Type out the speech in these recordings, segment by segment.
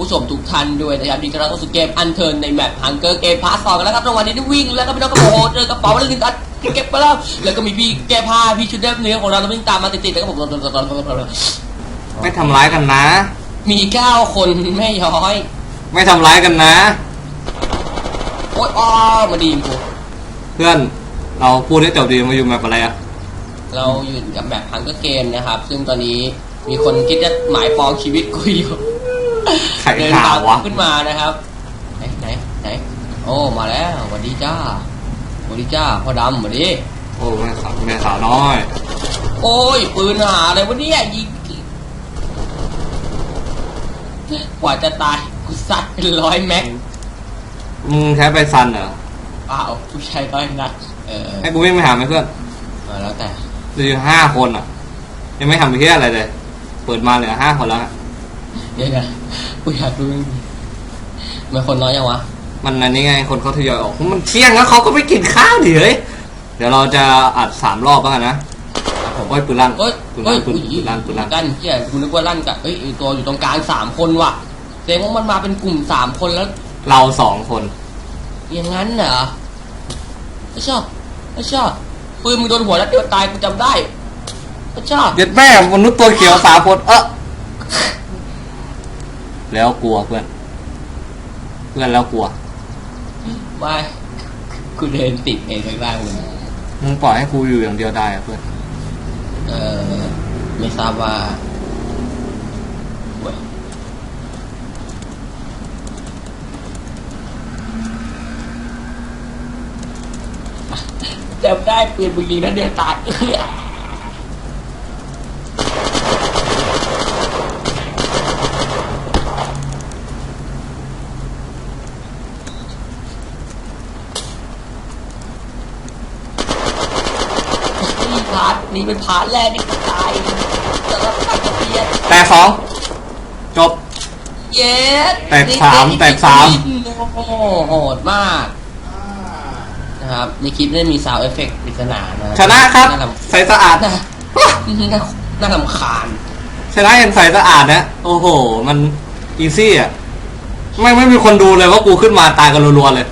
ผู้ชมทุกท่านด้วยนะครับดีกรับเข้าสู่เกมอันเทิร์นในแมปฮังเกอร์เกมพาร์ทสองกันแล้วครับจังหวะนี้ที่วิ่งแล้วก็พี่น้องก็โอ้โหเจอกระเป๋าแล้วหนึ่งอันเก็บไปแล้ว แล้วก็มีพี่แก้ผ้าพี่ชุดเดฟเนื้อของเราแล้ววิ่งตามมาติดๆแล้วก็ผมไม่ทำร้ายกันนะ มีเก้าคนไม่ย้อย ไม่ทำร้ายกันนะ โอ๊ยอ้อมาดีมกูเพื่อนเราพูดให้จบดีมาอยู่แบบอะไรอะเราอยู่กับแบบฮังเกอร์เกมนะครับ ซึ่งตอนนี้มีคนคิดจะหมายปองชีวิตกูอยู่ เดินขาตามววะขึ้นมานะครับ ไหนไหนไหนโอ้มาแล้วสวัสดีจ้าสวัสดีจ้าพ่อดำสวัสดีโอ้แม่สาวแม่สาวน้อย โอ้ยปืนหาอะไรวะเนี่ยยิงกว่าจะตายกูซัดเป็นร้อยแม็กมึงใช้ไปซันเหรอเปล่าผู้ชายร้อยนัดเออให้กูวิ่งไปหาไหมเพื่อนมาแล้วแต่เหลือห้าคนอะ ยังไม่ทำไปเที่ยอะไรเลย เปิดมาเหลือห้าคนแล้วอะเดี๋ยวนะ กูอยากรู้จริงๆมันคนน้อยยังวะ มันอันนี้ไงคนเขาทยอยออก มันเที่ยงแล้วเขาก็ไม่กินข้าวดิเฮ้ยเดี๋ยวเราจะอัดสามรอบแล้วกันนะโอ้ยปืนลั่นเฮ้ยปืนเฮ้ลั่ยนปืนปืนลั่นปืนลั่นกันเฮียกูนึกว่าลั่นกับเอ้ยไอ้ตัวอยู่ตรงกลางสามคนว่ะแสดงว่ามันมาเป็นกลุ่มสามคนแล้ว เราสองคน อย่างนั้นเหรอไม่ชอบไม่ชอบปืนมึงโดนหัวแล้วเดียวตายกูจำได้ไม่ชอบเด็ดแม่มนุษย์ตัวเขียวสามคนเออ แล้วกลัวเพื่อน เพื่อนแล้วกลัวไม่กูเดินติดเองข้างล่างมึงมึงปล่อยให้กูอยู่อย่างเดียวได้อะเพื่อน เออไม่ทราบว่าเว้ยจำได้ปืนมึงยิงนั้นเดียวตาย นี่พาร์ท นี่เป็นพาร์ทแรกที่กูตายแล้วก็ตัดเพียนแตกสองจบ เย็ดแตกสามแตกสาม โอ้โหโหดมาก นะครับ ในคลิปได้มีซาวเอฟเฟกต์ปริศนานะชนะครับน่ารใสสะอาดำน่าน่าน่ารำคาญชนะยังใสสะอาดนะโอ้โห มันอีซี่อะไม่ไม่มีคนดูเลยว่ากูขึ้นมาตายกันรัวๆเลย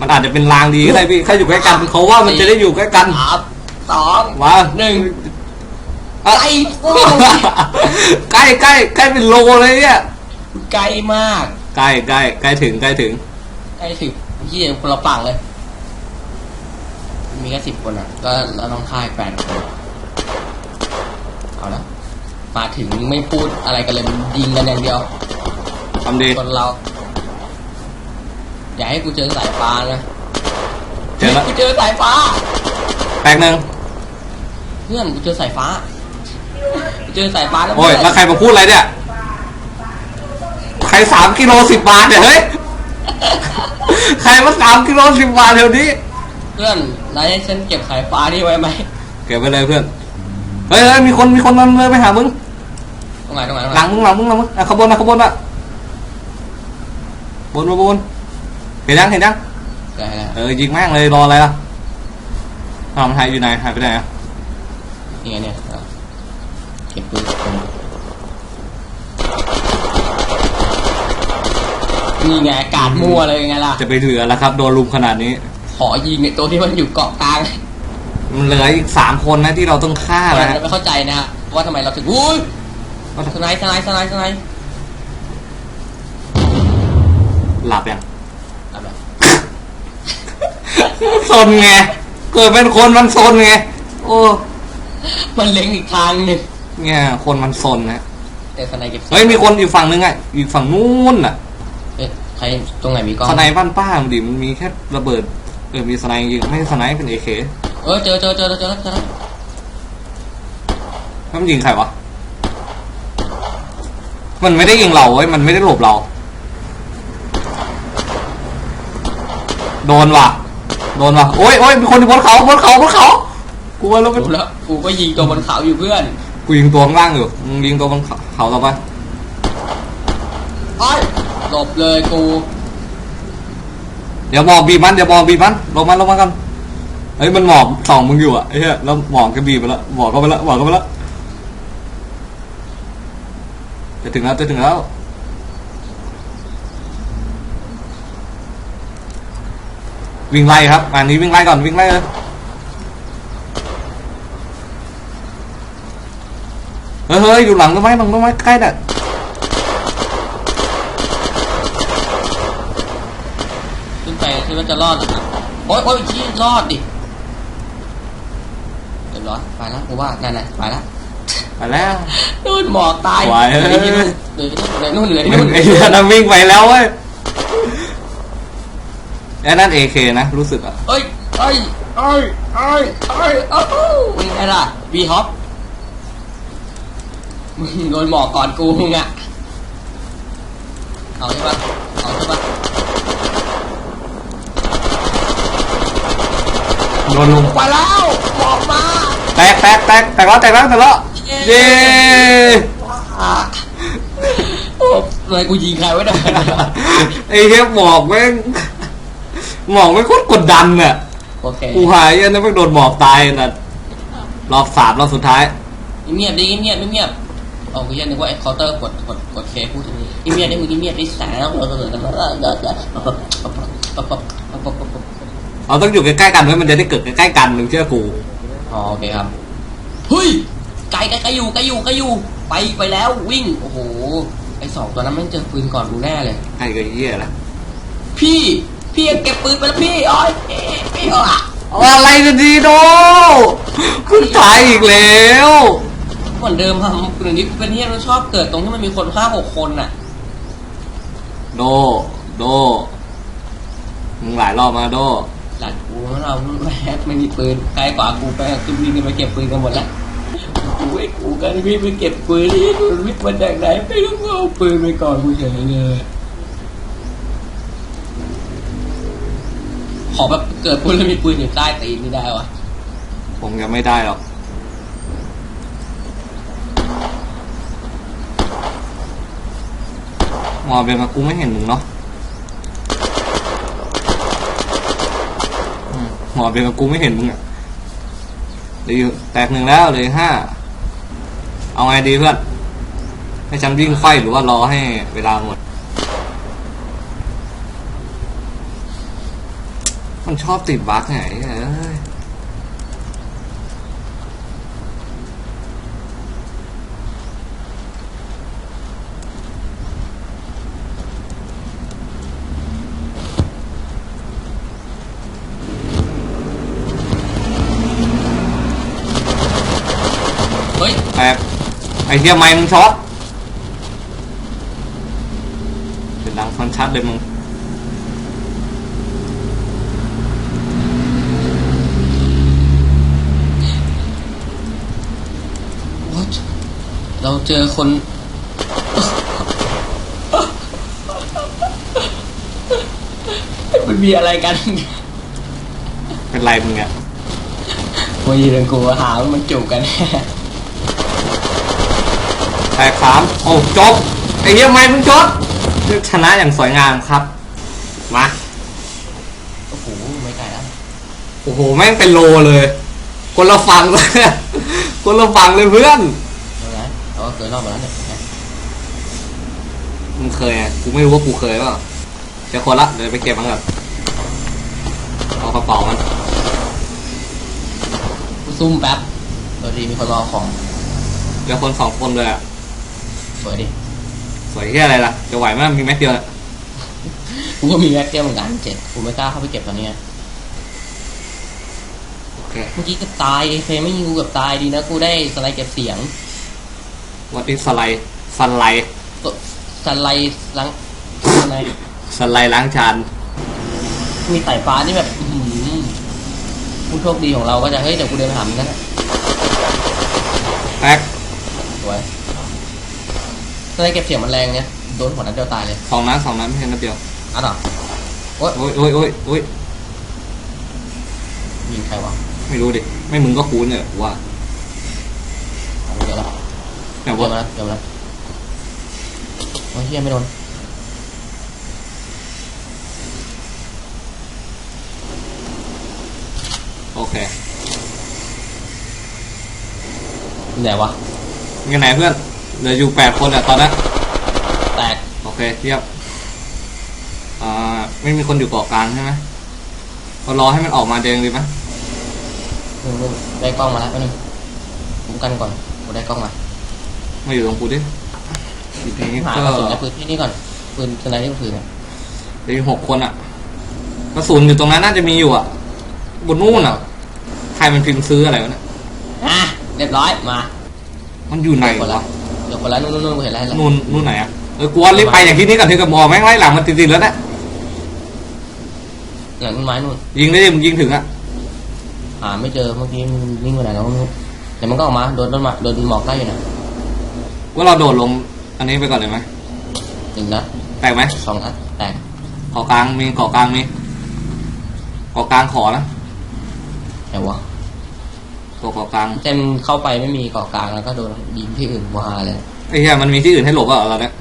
มันอาจจะเป็นลางดีก็ได้พี่ใครอยู่ใกล้กันเขาว่ามันจะได้อยู่ใกล้กันสาม สองมาหนึ่งอะไอ้โอ้ใกล้ใกล้ใกล้เป็นโลเลยเนี่ยไกลมากใกล้ใกล้ใกล้ถึงใกล้ถึงใกล้ถึงยี่คนละฝั่งเลย มีแค่สิบคนอะ ก็เราต้องค่ายแปดคนเอาละมาถึงไม่พูดอะไรกันเลยยิงกันอย่างเดียวทำดีคนเรา อย่าให้กูเจอสายฟ้านะเจอแล้วกูเจอสายฟ้าแตกหนึ่ง เพื่อนกูเจอสายฟ้ากูเจอสายฟ้าแล้วโอ้ยแล้วใครมาพูดอะไรเนี่ย ใครสามกิโลสิบบาทเนี่ยเฮ้ย ใครมาสามกิโลสิบบาทเดี๋ยวนี้ เพื่อนนายให้ฉันเก็บสายฟ้านี่ไว้ไหมเก็บไปเลยเพื่อน เฮ้ยเฮ้ยมีคนมีคนมันเลยไปหามึงตรงไหนตรงไหนตรงหไหนลังมึงหลังมึงหลังมึงอะขบวนมาขบวนมาบนมาบนเห็นยังเห็นยัง ได้แล้ว เออยิงแม่งเลยรออะไรล่ะอ้าวมันหายอยู่ไหนหายไปไหนอะ นี่ไงเนี่ยเอาเก็บปืนนี่ไงกาดมั่วเลยไงล่ะ จะไปเหลือแล้วครับ โดนลุมขนาดนี้ ขอยิงไอ้ตัวที่มันอยู่เกาะกลางมันเหลืออีกสามคนนะที่เราต้องฆ่าเราแล้วไม่เข้าใจนะฮะว่าทำไมเราถึงอุ้ยสไนส์สไนส์สไนส์สไนส์หลับยังเอาแบบซนไง เกิดเป็นคนมันซนไง โอ้ มันเล็งอีกทางหนึ่งเนี่ย คนมันซนนะแต่สไนส์เก็บเฮ้ยมีคนอีกฝั่งนึงอะอีกฝั่งนู้นอะเอ๊ะใครตรงไหนมีกล้องสไนบ้านป้ามันดิมันมีแค่ระเบิดเออมีสไนยิงไม่ใช่สไนเป็นเอเคเออเจอเจอเจอเจอแล้วเจอแล้วแล้วมันยิงใครวะมันไม่ได้ยิงเราเว้ยมันไม่ได้หลบเรา โดนว่ะ โดนว่ะโอ้ยโอ้ยมีคนอยู่บนเขาบนเขาบนเขา กูว่าแล้วมันรู้แล้วกูก็ยิงตัวบนเขาอยู่เพื่อนกูยิงตัวข้างล่างอยู่ยิงตัวบนเขาเราไปไอหลบเลยกู เดี๋ยวหมอบบีมันเดี๋ยวหมอบบีมันลงมันลงมันกันเฮ้ยมันหมอบสองมึงอยู่อะไอ้เหี้ยแล้วหมอบก็บีไปแล้วหมอบก็ไปแล้วหมอบก็ไปแล้วจะถึงแล้วจะถึงแล้ววิ่งไล่ครับอันนี้วิ่งไล่ก่อนวิ่งไล่เลย เฮ้ยเฮ้ยอยู่หลังต้นไม้หลังต้นไม้ใกล้น่ะขึ้นไปคิดว่าจะรอดเหรอครับโอ๊ยโอ๊ยชี้รอดดิเรียบร้อยไปแล้วกูว่านั่นแหละไปแล้วไปแล้วนู่นหมอกตายไหวเหลือที่นู่นเหลือที่นู่นเหลือที่นู่นเหลือไอ้ที่เหี้นู่ยนนั่นวิ่งไปแล้วเว้ยไอ้นั่นเอเคนะรู้สึกอะเอ้ยเอ้ยเอ้ยเอ้ยเอ้ยเอ้ามึงไงล่ะบีฮอปมึง โดนหมอกก่อนกูมึงอะเอาใช่ปะเอาใช่ปะโดนลุงไปแล้วหมอกมาแตกแตกแตกแตกแล้วแตกแล้วแตกแล้วเย้อะโอ้เลยกูยิงใครไว้ได้ไอ้เหี้ยหมอกแม่งหมอกไม่งโคตรกดดันอะโอเคกูหายอันนั้นแม่งโดนหมอกตายน่ะรอบสามรอบสุดท้าย เงียบดิเงียบเงียบ โอ้กูยังนึกว่าไอ้เคาน์เตอร์กดกดกดเคพูดถึงนี้เงียได้มึงอีเงียได้แสงแล้วเออเออเออเออเออเออเออเราต้องอยู่ใกล้ๆกันเว้ยมันจะได้เกิดใกล้ๆกันมึงเชื่อกูอ๋อโอเคครับเฮ้ยไกลไกลไกลอยู่ไกลอยู่ไกลอยู่ไปไปแล้ววิ่งโอ้โหไอ้สองตัวนั้นมันเจอปืนก่อนกูแน่เลยใกล้กับเหี้ยละพี่พี่เก็บปืนไปแล้วพี่อ้อยพี่พี่อะอะไรกันดีโดขึ้นตายอีกแล้ว เหมือนเดิมครับเดี๋ยวนี้เป็นที่เราชอบเกิดตรงที่มันมีคนห้าหกคนน่ะ โด โด มึงหลายรอบมาโด หลังกูมันเราแม่ไม่มีปืนไกลกว่ากูไปกูวิ่งกันไปเก็บปืนกันหมดแล้วกูไอ้กูกันวิ่งไปเก็บปืนนี่มันวิ่งมาจากไหนไม่รู้กูเอาปืนไปก่อนกูเฉยเลยขอแบบเกิดปืนแล้วมีปืนอยู่ใต้ตีนไม่ได้วะผมยังไม่ได้หรอก มอเบนมากูไม่เห็นมึงเนาะมหมอเบนมากูไม่เห็นมึงอะเหลยแตกหนึ่งแล้วเหลยห้าเอาไงดีเพื่อนให้ฉันวิ่งไฟหรือว่ารอให้เวลาหมด มันชอบติดบั๊กไงเอ้ย เฮ้ย แตก ไอเทียไม้มึงช็อตเป็นดังฟันชัดเลยมึง What? เราเจอคน มันมีอะไรกัน เป็นไรมึงอะมายืนกูหาว่ามันจูบกัน แตกสามโอ้จบไอเทียไม้มึงช็อตชนะอย่างสวยงามครับ มา โอ้โหไม่ไกลแล้วโอ้โห แม่งเป็นโลเลย คนละฝั่งเลย คนละฝั่งเลยเพื่อนเอาไงเอาเกินรอบมาแล้วเนี่ยมึงเคยอะกูไม่รู้ว่ากูเคยเปล่าเดี๋ยวคนละเดี๋ยวไปเก็บมันก่อนเอากระเป๋ามันกูซุ่มแป๊บพอดีมีคนรอของเดี๋ยวคนสองคนเลยอะ สวยดิสวยแค่อะไรล่ะ จะไหวไหมมีแม็กเดียวอะกูก็มีแม็กเดียวเหมือนกันเจ็ดกูไม่กล้าเข้าไปเก็บตอนนี้ไงโอเค เมื่อกี้ก็ตายไอ้เฟรมไม่ยิงกูเกับตายดีนะกูได้สไลด์เก็บเสียงวัดนี้สไลด์สไลด์ตัวสไลด์ล้างอะไร สไลด์ล้างจานมีสายฟ้านี่แบบอื้อหือผู้โชคดีของเราก็จะเฮ้ยเดี๋ยวกูเดินไปหามึงนั่นแหละแม็กสวย สไลด์เก็บเสียงมันแรงเนี่ยโดนหัวนัดเดียวตายเลยสองนัดสองนัดไม่ใช่นัดเดียวอะต่อโอ๊ยโอ้ยโอ้ยโอ้ยโอ้ยยิงใครวะไม่รู้ดิไม่มึงก็คูนเนี่ยกูว่าเอาเดี๋ยวละแต่เดี๋ยวว่ามาแล้วเดี๋ยวมาแล้วโอ้ยเฮียไม่โดนโอเคไหนวะยังไงเพื่อน เหลืออยู่แปดคนอะตอนนี้แตกโอเคเทียบอ่าไม่มีคนอยู่เกาะกลางใช่ไหมก็รอให้มันออกมาเดงดีไหมนู่นๆได้กล้องมาแล้วแป๊บนึงคุ้มกันก่อนกูได้กล้องมามาอยู่ตรงกูดิทีนี้หาก็กระสุนในปืนที่นี่ก่อนปืนสไนเปอร์ปืนอะเหลือหกคนอะกระสุนอยู่ตรงนั้นน่าจะมีอยู่อะบนนู่นอะใครมันพิมพ์ซื้ออะไรวะเนี่ยอะเรียบร้อยมา มันอยู่ไหนเดี๋ยวคนละวะ เดี๋ยวคนละนู่นนู่นนู่นกูเห็นแล้วเห็นแล้วนู่นนู่นไหนอะเออกวนรีบไปอย่างที่นี้กันถึงกับหมอแม่งไล่หลังมันติดๆแล้วเนี่ยหลังต้นไม้นู่นยิงได้ดิมึงยิงถึงอะหาไม่เจอเมื่อกี้มันวิ่งไปไหนแล้วก็ไม่รู้เดี๋ยวมันก็ออกมาโดนต้นไม้โดนหมอกได้อยู่นะว่าเราโดดลง อันนี้ไปก่อนเลยไหมหนึ่งนัดแตกไหมสองนัดแตกเกาะกลางมีเกาะกลางมีเกาะกลางขอนะแต่วะ ตัวเกาะกลางเต็มเข้าไปไม่มีเกาะกลางแล้วก็โดนยิงที่อื่นวาเลยไอ้เหี้ยมันมีที่อื่นให้หลบอะเราเนี่ย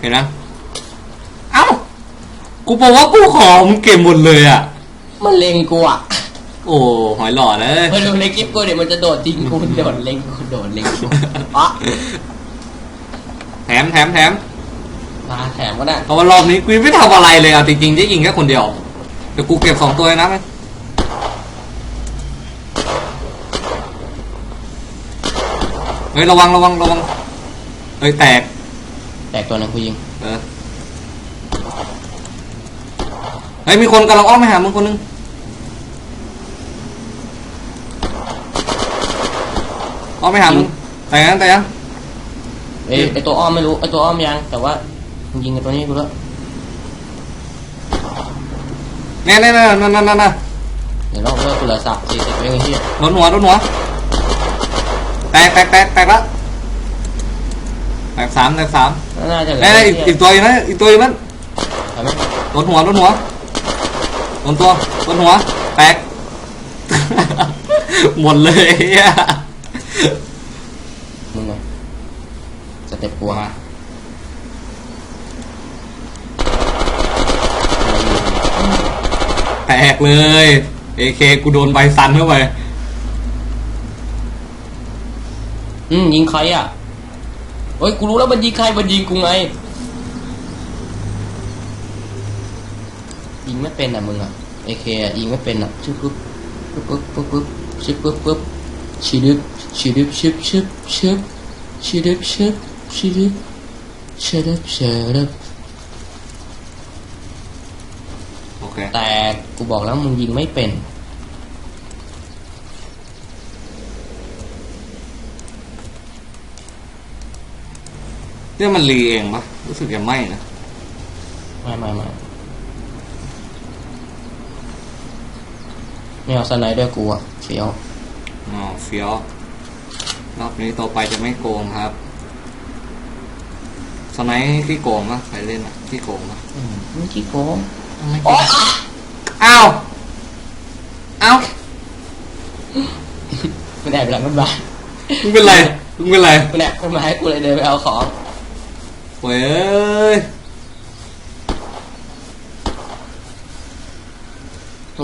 เห็นไหมเอ้ากูบอกว่ากูขอมึงเก็บหมดเลยอะมันเล็งกูอะโอ้หอยหล่อเลยมาดูในคลิปกูเดี๋ยวมันจะโดดจริงกูโดดเล็งกูโดดเล็งกูอะแถมแถมแถมมาแถมก็ได้เพราะว่ารอบนี้กูยังไม่ทำอะไรเลยอะจริงๆจะยิงแค่คนเดียวเดี๋ยวกูเก็บสองตัวเลยนะมั เฮ้ยระวังระวังระวังเฮ้ยแตก แตกตัวนึงกูยิงเออเฮ้ยมีคนกำลังอ้อมไปหามึงคนนึงอ้อมไปหามึงแต่ยังแต่ยังไอไอตัวอ้อมไม่รู้ไอตัวอ้อมยัง แต่ว่ามึงยิงไอตัวนี้กูแล้วแน่แน่แน่นั่นนั่นนั่นนั่นเดี๋ยวเราเลิกกูเหลือสับสี่สิบเองไอ้เหี้ยโดนหัวโดนหัวแต กแตกแตกแตกละแตกสามแตกสามน่าจะเหลือแน่แน่อีกอีกตัวอยู่นะอีกตัวอยู่นั้นเห็นไหมโดนหัวโดนหัวโดนตัวโดนหัว แตก หมดเลยเหี้ยมึงไงสเต็ปกลัวมาแตกเลย เอเคกูโดนใบซันเข้าไป อืมยิงใครอะเฮ้ยกูรู้แล้วมันยิงใครมันยิงกูไง ยิงไม่เป็นอะมึงอะเอเคยิงไม่เป็นอะชึบปึ๊บปึ๊บปึ๊บปึ๊บปึ๊บชึบปึ๊บปึ๊บชิดึบชิดึบชึบชึบชึบชิดึบชึบชิดึบชึดึบชึดึบโอเคแต่กูบอกแล้วมึงยิงไม่เป็น เนี่ยมันรีเองปะรู้สึกจะไม่นะไม่ไม่ไม่ไม่เอาสไนด์ด้วยกูอะเฟี้ยวอ๋อเฟี้ยวรอบนี้ต่อไปจะไม่โกงครับสไนด์ที่โกงปะใครเล่นอะที่โกงปะอืมไม่ขี้โกงไม่โกงอ้าวอ้าวมันแอบหลังมันมามึงเป็นไรมึงเป็นไรมันแอบมันมาให้กูเลยเดินไปเอาของ โว้ยเอ้ย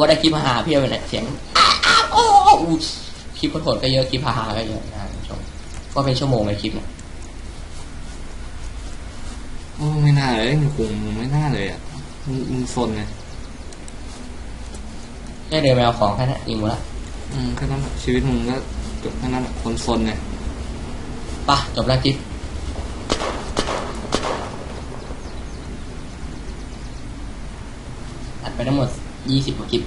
ว่าได้คลิปฮาๆเพียบเลยเนี่ยเสียงอ้าวอ้าวโอ้โอ้อู้คลิปโหดๆก็เยอะคลิปฮาๆก็เยอะนะท่านผู้ชมก็เป็นชั่วโมงเลยคลิปเนี่ยโอ้ไม่น่าเลยมึงโกงมึงไม่น่าเลยอะมึงมึงซนเลยแค่เดินไปเอาของแค่นั้นยิงหมดละอืมแค่นั้นอะชีวิตมึงก็จบแค่นั้นอะคนซนเนี่ยไป่ะจบแล้วคลิปอัด ไปทั้งหมดยี่สิบกว่าคลิป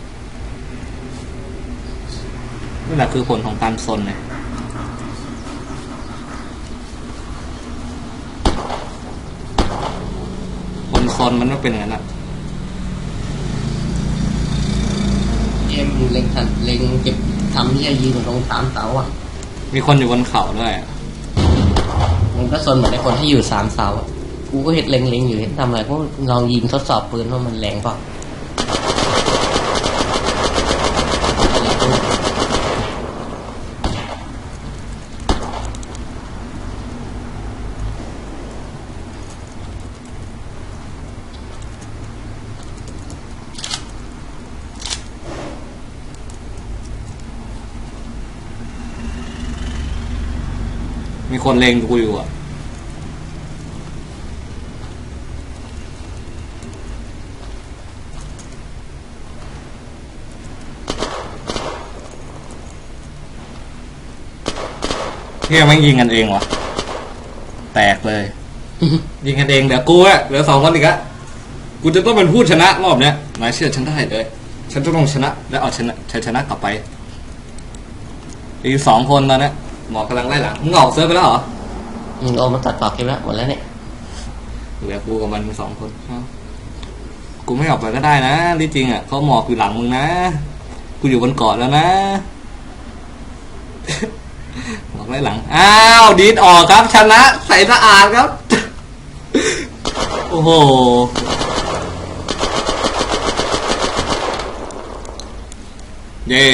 นี่แหละคือผลของการซนเนี่ยคนซนมันไม่เป็นอย่างนั้นอะเอ็มเล็งทันเล็งเก็บทำที่จะยิงตรงสามเสาอะ มีคนอยู่บนเขาด้วยอะมันก็ซนเหมือนไอ้คนที่อยู่สามเสาอะกูก็เห็นเล็งเล็งๆอยู่เห็นทำอะไรก็ลองยิงทดสอบปืนว่ามันแรงเปล่า มีคนเลงกูอยู่อะเที่ยไม่ยิงกันเองวะแตกเลย ยิงกันเองเดี๋ยวกูอะเหลือสองคนอีกอะกูจะต้องเป็นผู้ชนะรอบเนี้ยนายเชื่อฉันได้เลย ฉันจะต้องชนะ และเอาชนะชัชนะกลับไปอีกสองคนตอนนี้ หมอกำลังไล่หลังมึงออกเซิร์ฟไปแล้วเหรออืมโอ้มันตัดต่อคลิปแล้วหมดแล้วเนี่ยเหลือกูกับมันสองคนเอ้ากูไม่ออกไปก็ได้นะที่จริงอะเขาหมอกอยู่หลังมึงนะ กูอยู่บนเกาะแล้วนะ หมอกไล่หลัง อ้าวดีดออกครับ ชนะใสสะอาดครับ โอ้โห เย่